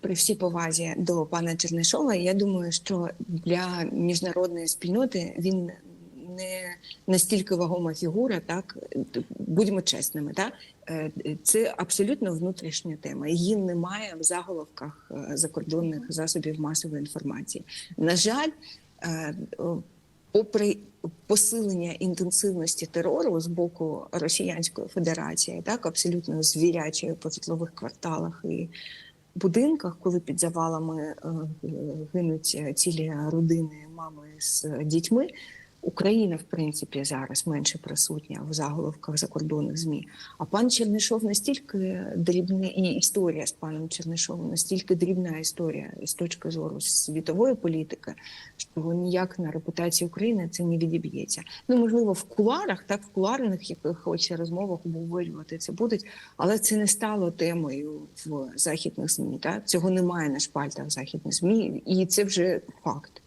При всій повазі до пана Чернишова, я думаю, що для міжнародної спільноти він не настільки вагома фігура, так будьмо чесними, так Е, це абсолютно внутрішня тема. Її немає в заголовках е, закордонних засобів масової інформації. На жаль, е, попри посилення інтенсивності терору з боку Росіянської Федерації, так абсолютно звірячої по житлових кварталах і будинках, коли під завалами е, гинуть цілі родини, мами з дітьми. Україна, в принципі, зараз менше присутня в заголовках закордонних змі. А пан Чернишов настільки дрібний, і історія з паном Чернишовим настільки дрібна історія з точки зору світової політики, що ніяк на репутації України це не відіб'ється. Ну можливо, в куларах, так в куларних якихось розмовах обговорювати це будуть, але це не стало темою в західних змі. Так цього немає на шпальтах західних змі, і це вже факт.